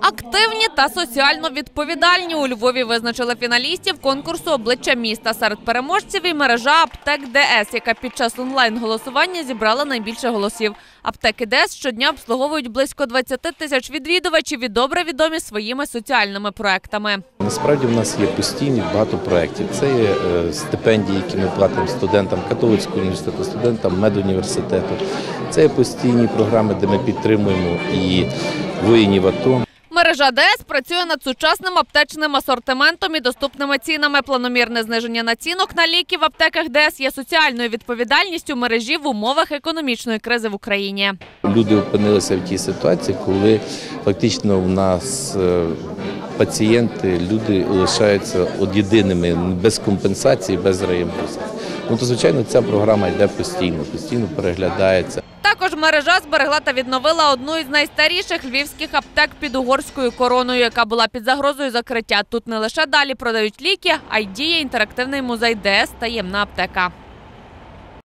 Активні та соціально відповідальні у Львові визначили фіналістів конкурсу обличчя міста. Серед переможців і мережа аптек ДС, яка під час онлайн-голосування зібрала найбільше голосів. Аптеки ДС щодня обслуговують близько 20 тисяч відвідувачів і добре відомі своїми соціальними проектами. Насправді в нас є постійні багато проєктів. Це є е, стипендії, які ми платимо студентам католицького університету, студентам медуніверситету. Це є постійні програми, де ми підтримуємо і воїнів АТО. Мережа ДС працює над сучасним аптечним асортиментом і доступними цінами. Планомірне зниження націнок на ліки в аптеках ДС є соціальною відповідальністю мережі в умовах економічної кризи в Україні. Люди опинилися в тій ситуації, коли фактично в нас е, пацієнти, люди лишаються от єдиними без компенсації, без реімбурсів. Ну то звичайно, ця програма йде постійно, постійно переглядається. Також мережа зберегла та відновила одну із найстаріших львівських аптек під угорською короною, яка була під загрозою закриття. Тут не лише далі продають ліки, а й діє інтерактивний музей ДС таємна аптека.